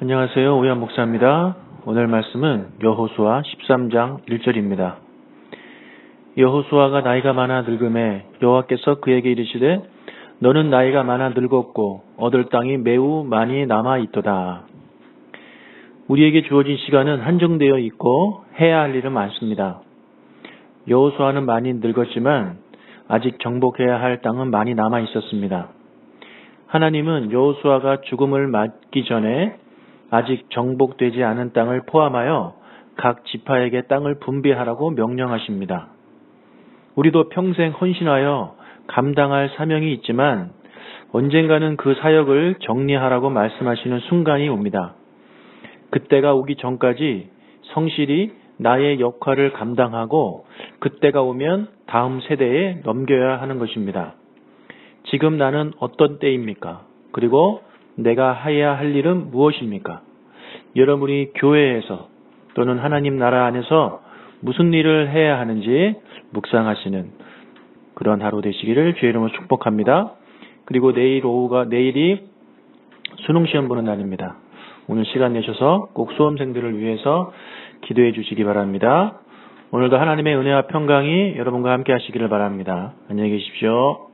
안녕하세요. 오현 목사입니다. 오늘 말씀은 여호수아 13장 1절입니다. 여호수아가 나이가 많아 늙음에 여호와께서 그에게 이르시되 너는 나이가 많아 늙었고 얻을 땅이 매우 많이 남아 있도다. 우리에게 주어진 시간은 한정되어 있고 해야 할 일은 많습니다. 여호수아는 많이 늙었지만 아직 정복해야 할 땅은 많이 남아 있었습니다. 하나님은 여호수아가 죽음을 맞기 전에 아직 정복되지 않은 땅을 포함하여 각 지파에게 땅을 분배하라고 명령하십니다. 우리도 평생 헌신하여 감당할 사명이 있지만 언젠가는 그 사역을 정리하라고 말씀하시는 순간이 옵니다. 그때가 오기 전까지 성실히 나의 역할을 감당하고 그때가 오면 다음 세대에 넘겨야 하는 것입니다. 지금 나는 어떤 때입니까? 그리고 내가 해야 할 일은 무엇입니까? 여러분이 교회에서 또는 하나님 나라 안에서 무슨 일을 해야 하는지 묵상하시는 그런 하루 되시기를 주의 이름으로 축복합니다. 그리고 내일 오후가 내일이 수능 시험 보는 날입니다. 오늘 시간 내셔서 꼭 수험생들을 위해서 기도해 주시기 바랍니다. 오늘도 하나님의 은혜와 평강이 여러분과 함께 하시기를 바랍니다. 안녕히 계십시오.